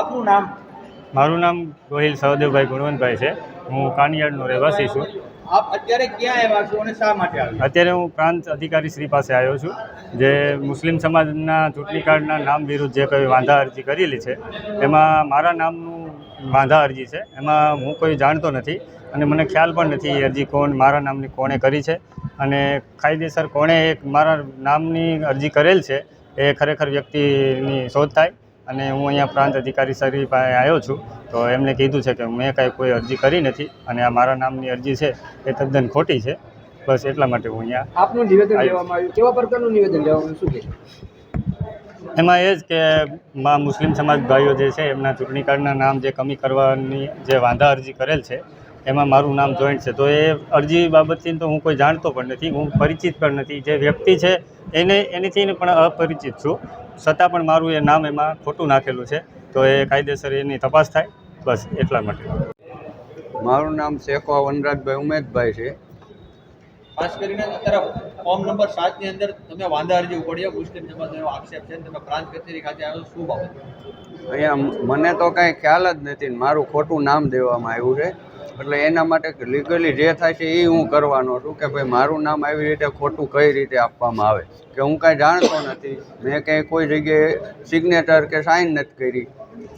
આપનું નામ? મારું નામ ગોહિલ સહદેવભાઈ ગુણવંતભાઈ છે. હું કાનિયાડનો રહેવાસી છું. આપ અત્યારે ક્યાં આવ્યા છો અને શા માટે આવ્યા અત્યારે હું પ્રાંત અધિકારી શ્રી પાસે આવ્યો છું જે મુસ્લિમ સમાજના ચૂંટણી કાર્ડના નામ વિરુદ્ધ જે કંઈ વાંધા અરજી કરેલી છે એમાં મારા નામનું વાંધા અરજી છે. એમાં હું કોઈ જાણતો નથી અને મને ખ્યાલ પણ નથી એ અરજી કોણ મારા નામની કોણે કરી છે અને કાયદેસર કોણે એક મારા નામની અરજી કરેલ છે એ ખરેખર વ્યક્તિની શોધ થાય. અને હું અહીંયા પ્રાંત અધિકારી શ્રી પાસે આવ્યો છું તો એમને કીધું છે કે મેં કાંઈ કોઈ અરજી કરી નથી અને આ મારા નામની અરજી છે એ તદ્દન ખોટી છે. બસ એટલા માટે હું અહીંયા આપનું નિવેદન લેવામાં આવ્યું. કેવા પ્રકારનું નિવેદન શું એમાં એ જ કે મા મુસ્લિમ સમાજ ભાઈઓ જે છે એમના ચૂંટણી કાર્ડના નામ જે કમી કરવાની જે વાંધા અરજી કરેલ છે એમાં મારું નામ જોઈન્ટ છે. તો એ અરજી બાબતથી તો હું કોઈ જાણતો પણ નથી હું પરિચિત પણ નથી. જે વ્યક્તિ છે એને એનીથી પણ અપરિચિત છું. છતાં પણ મારું એ નામ એમાં ખોટું નાખેલું છે. તો એ કાયદેસર એની તપાસ થાય. બસ એટલા માટે. મારું નામ શેખવા વનરાજભાઈ ઉમેદભાઈ છે. ખાસ કરીને અત્યારે ફોર્મ નંબર સાતની અંદર તમે વાંધા અરજી ઉપડ્યા મુસ્લિમ સમાજનો આક્ષેપ છે તમે પ્રાંત કચેરી ખાતે આવ્યો શું બાબત અહીંયા મને તો કાંઈ ખ્યાલ જ નથી મારું ખોટું નામ દેવામાં આવ્યું છે. એટલે એના માટે લીગલી જે થાય છે એ હું કરવાનો છું કે ભાઈ મારું નામ આવી રીતે ખોટું કઈ રીતે આપવામાં આવે કે હું કાંઈ જાણતો નથી મેં કંઈ કોઈ જગ્યાએ સિગ્નેચર કે સાઇન નથી કરી.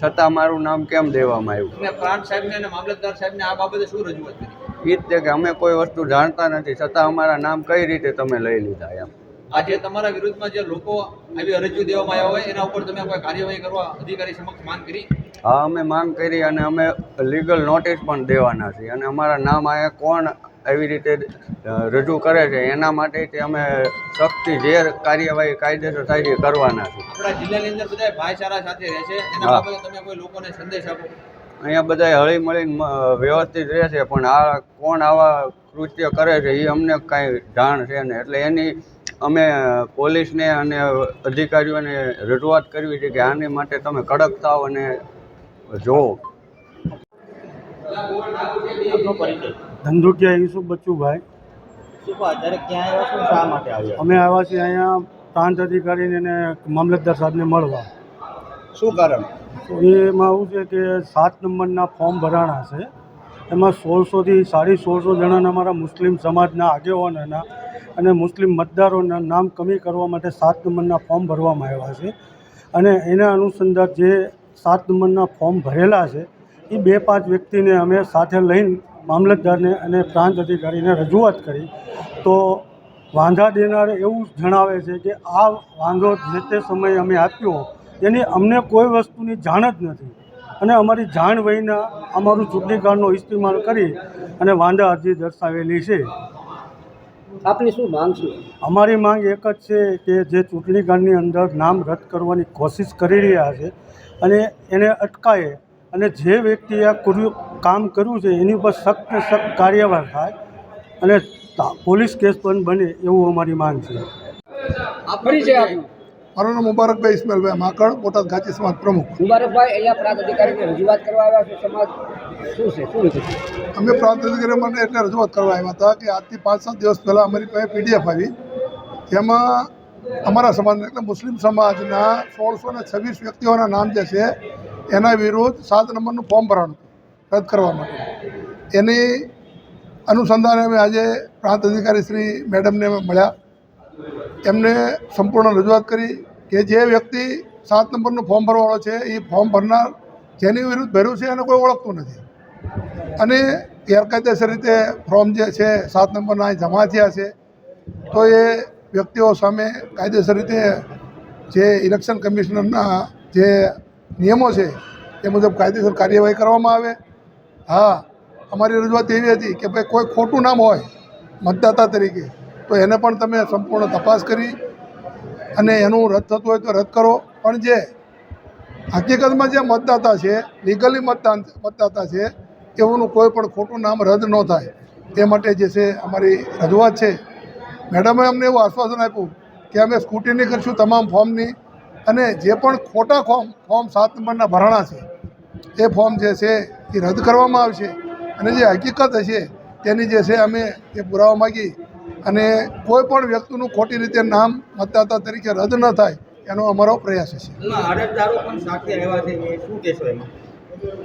છતાં મારું નામ કેમ દેવામાં આવ્યું? પ્રાંત સાહેબને અને મામલતદાર સાહેબને આ બાબતે શું રજૂઆત કરી? એ જ છે કે અમે કોઈ વસ્તુ જાણતા નથી છતાં અમારા નામ કઈ રીતે તમે લઈ લીધા એમ. આજે તમારા વિરુદ્ધમાં જે લોકો આવી અરજીઓ દેવામાં આવ્યા હોય એના ઉપર તમે કોઈ કાર્યવાહી કરવા અધિકારી સમક્ષ માંગ કરી? હા અમે માંગ કરી અને અમે લીગલ નોટિસ પણ દેવાના છીએ. અને અમારા નામ અહીંયા કોણ એવી રીતે રજૂ કરે છે એના માટે તે અમે સખ્તી જે કાર્યવાહી કાયદેસર થાય છે કરવાના છીએ. આપણા જિલ્લાની અંદર બધા ભાઈચારા સાથે રહે છે. એના બાબતે તમે કોઈ લોકોને સંદેશ આપો? અહીંયા બધા હળી મળીને વ્યવસ્થિત રહે છે પણ આ કોણ આવા કૃત્ય કરે છે એ અમને કાંઈ જાણ છે ને એટલે એની અમે પોલીસને અને અધિકારીઓને રજૂઆત કરવી છે કે આની માટે તમે કડક થાવ અને પરિચય ધંધુકિયા યુસુફ બચ્ચુભાઈ શું કહો, અત્યારે ક્યાં આવ્યા છો? શા માટે આવ્યા અમે આવ્યા છીએ અહીંયા પ્રાંત અધિકારીને અને મામલતદાર સાહેબને મળવા. શું કારણ? તો એમાં એવું છે કે સાત નંબરના ફોર્મ ભરાણા છે. એમાં સોળસોથી સાડી સોળસો જણાના અમારા મુસ્લિમ સમાજના આગેવાનોના અને મુસ્લિમ મતદારોના નામ કમી કરવા માટે સાત નંબરના ફોર્મ ભરવામાં આવ્યા છે. અને એના અનુસંધાન જે સાત નંબરના ફોર્મ ભરેલા છે. એ બે પાંચ વ્યક્તિને અમે સાથે લઈને મામલતદારને અને પ્રાંત અધિકારીને રજૂઆત કરી. તો વાંધા દેનાર એવું જણાવે છે કે આ વાંધો જે તે સમયે અમે આપ્યો, એની અમને કોઈ વસ્તુની જાણ જ નથી. અને અમારી જાણ વહીના અમારું ચૂંટણી કાર્ડનો ઇસ્તેમાલ કરી અને વાંધા અરજી દર્શાવેલી છે. આપની શું માંગ છે? અમારી માંગ એક જ છે કે જે ચૂંટણી કાર્ડની અંદર નામ રદ કરવાની કોશિશ કરી રહ્યા છે અને એને અટકાવે અને જે વ્યક્તિએ આ કર્યું કામ કર્યું છે એની ઉપર સખ્ત સખ્ત કાર્યવાહી થાય અને પોલીસ કેસ પણ બને એવું અમારી માંગ છે. પરિચય આપનો મારું નામ મુબારકભાઈ ઇસ્માઇલભાઈ માકડ બોટાદ ઘાચી સમાજ પ્રમુખ. મુબારકભાઈ અહીંયા પ્રાંત અધિકારીને રજૂઆત કરવા આવ્યા છો. સમાજ શું છે? શું છે અમે પ્રાંત અધિકારી મને એટલે રજૂઆત કરવા આવ્યા હતા કે આજથી પાંચ સાત દિવસ પહેલાં અમારી પાસે પીડીએફ આવી. જેમાં અમારા સમાજને એટલે મુસ્લિમ સમાજના સોળસો ને છવ્વીસ વ્યક્તિઓના નામ જે છે એના વિરુદ્ધ સાત નંબરનું ફોર્મ ભરવાનું રદ કરવા માટે. એની અનુસંધાને અમે આજે પ્રાંત અધિકારી શ્રી મેડમને મળ્યા. એમને સંપૂર્ણ રજૂઆત કરી કે જે વ્યક્તિ સાત નંબરનું ફોર્મ ભરવાવાળો છે, એ ફોર્મ ભરનાર જેની વિરુદ્ધ ભર્યું છે એને કોઈ ઓળખતું નથી. અને ગેરકાયદેસર રીતે ફોર્મ જે છે, સાત નંબરના જમા થયા છે, તો એ વ્યક્તિઓ સામે કાયદેસર રીતે જે ઇલેક્શન કમિશનરના જે નિયમો છે, એ મુજબ કાયદેસર કાર્યવાહી કરવામાં આવે. હા, અમારી રજૂઆત એવી હતી કે ભાઈ કોઈ ખોટું નામ હોય, મતદાતા તરીકે તો એને પણ તમે સંપૂર્ણ તપાસ કરી અને એનું રદ થતું હોય તો રદ કરો. પણ જે હકીકતમાં જે મતદાતા છે લીગલી મતદાન, મતદાતા છે, એઓનું કોઈ પણ ખોટું નામ રદ ન થાય. તે માટે જે છે અમારી રજૂઆત છે. મેડમે અમને એવું આશ્વાસન આપ્યું કે અમે સ્કૂટીની કરીશું તમામ ફોર્મની અને જે પણ ખોટા ફોર્મ ફોર્મ સાત નંબરના ભરાણા છે, એ ફોર્મ જે છે એ રદ કરવામાં આવશે. અને જે હકીકત હશે તેની જે છે અમે એ પુરાવા માગી અને કોઈ પણ વ્યક્તિનું ખોટી રીતે નામ મતદાતા તરીકે રદ ન થાય એનો અમારો પ્રયાસ છે.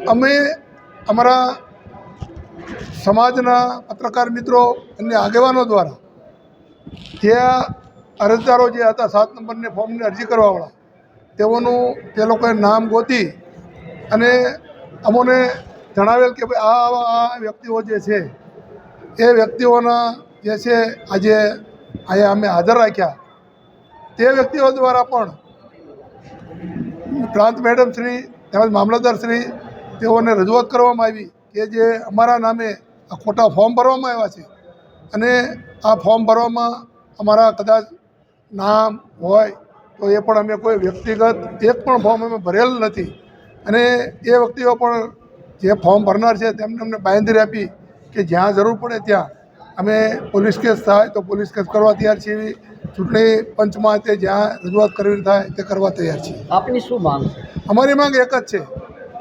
અમે અમારા સમાજના પત્રકાર મિત્રો અને આગેવાનો દ્વારા જે અરજદારો જે હતા સાત નંબરને ફોર્મની અરજી કરવાવાળા તેઓનું તે લોકોએ નામ ગોતી અને અમોને જણાવેલ કે ભાઈ આ આવા આ વ્યક્તિઓ જે છે એ વ્યક્તિઓના જે છે, આજે અહીંયા અમે હાજર રાખ્યા. તે વ્યક્તિઓ દ્વારા પણ પ્રાંત મેડમ શ્રી તેમજ મામલતદાર શ્રી તેઓને રજૂઆત કરવામાં આવી કે જે અમારા નામે આ ખોટા ફોર્મ ભરવામાં આવ્યા છે. અને આ ફોર્મ ભરવામાં અમારા કદાચ નામ હોય તો એ પણ અમે કોઈ વ્યક્તિગત એક પણ ફોર્મ અમે ભરેલ નથી. અને એ વ્યક્તિઓ પણ જે ફોર્મ ભરનાર છે તેમને અમને બાંયધરી આપી કે જ્યાં જરૂર પડે ત્યાં અમે પોલીસ કેસ થાય તો પોલીસ કેસ કરવા તૈયાર છીએ. ચૂંટણી પંચમાં તે જ્યાં રજૂઆત કરવી થાય તે કરવા તૈયાર છીએ. આપની શું માંગ છે? અમારી માંગ એક જ છે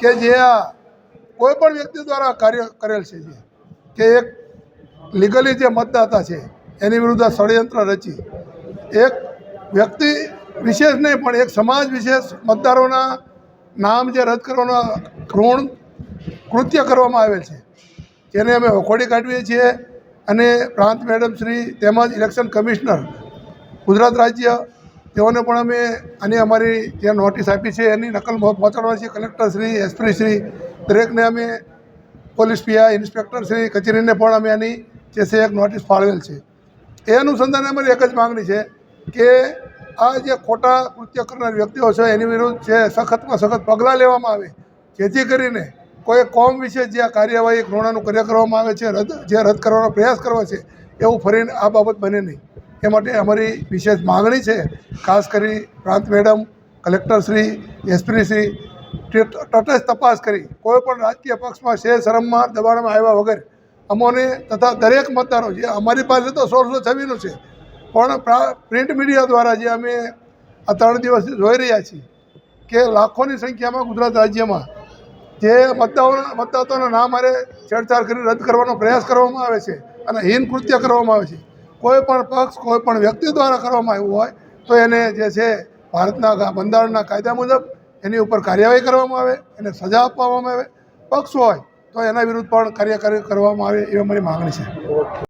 કે જે આ કોઈ પણ વ્યક્તિ દ્વારા કાર્ય કરેલ છે જે કે એક લીગલી જે મતદાતા છે એની વિરુદ્ધ ષડયંત્ર રચી એક વ્યક્તિ વિશેષ નહીં પણ એક સમાજ વિશેષ મતદારોના નામ જે રદ કરવાના કૃણ કૃત્ય કરવામાં આવેલ છે જેને અમે વખોડી કાઢીએ છીએ. અને પ્રાંત મેડમ શ્રી તેમજ ઇલેક્શન કમિશનર ગુજરાત રાજ્ય, તેઓને પણ અમે આની અમારી જે નોટિસ આપી છે, એની નકલ પહોંચાડવાની છે. કલેક્ટર શ્રી, એસપી શ્રી, દરેકને અમે પોલીસ ઇન્સ્પેક્ટર શ્રી, કચેરીને પણ અમે આની જે છે એક નોટિસ ફાળવેલ છે. એ અનુસંધાને અમારી એક જ માગણી છે કે આ જે ખોટા કૃત્ય કરનાર વ્યક્તિઓ છે, એની વિરુદ્ધ જે સખતમાં સખત પગલાં લેવામાં આવે, જેથી કરીને કોઈ કોમ વિશે જે આ કાર્યવાહી ઘૃણાનું કાર્ય કરવામાં આવે છે, રદ, જે રદ કરવાનો પ્રયાસ કરવા છે, એવું ફરીને આ બાબત બને નહીં. એ માટે અમારી વિશેષ માગણી છે, ખાસ કરી પ્રાંત મેડમ કલેક્ટરશ્રી એસપીશ્રી તટસ્થ તપાસ કરી. કોઈ પણ રાજકીય પક્ષમાં છે, શરમમાં, દબાણમાં આવ્યા વગર અમોને તથા દરેક મતદારો, જે અમારી પાસે તો સોળસો છવ્વીસનું છે, પણ પ્રિન્ટ મીડિયા દ્વારા જે અમે આ ત્રણ દિવસથી જોઈ રહ્યા છીએ કે લાખોની સંખ્યામાં ગુજરાત રાજ્યમાં જે મતદારોના મતદાતાઓના નામ હારે છેડછાડ કરી રદ કરવાનો પ્રયાસ કરવામાં આવે છે અને હીન કૃત્ય કરવામાં આવે છે. કોઈ પણ પક્ષ, કોઈ પણ વ્યક્તિ દ્વારા કરવામાં આવ્યું હોય, તો એને જે છે ભારતના બંધારણના કાયદા મુજબ એની ઉપર કાર્યવાહી કરવામાં આવે, એને સજા આપવામાં આવે. પક્ષ હોય તો એના વિરુદ્ધ પણ કાર્યકારી કરવામાં આવે એવી મારી માગણી છે.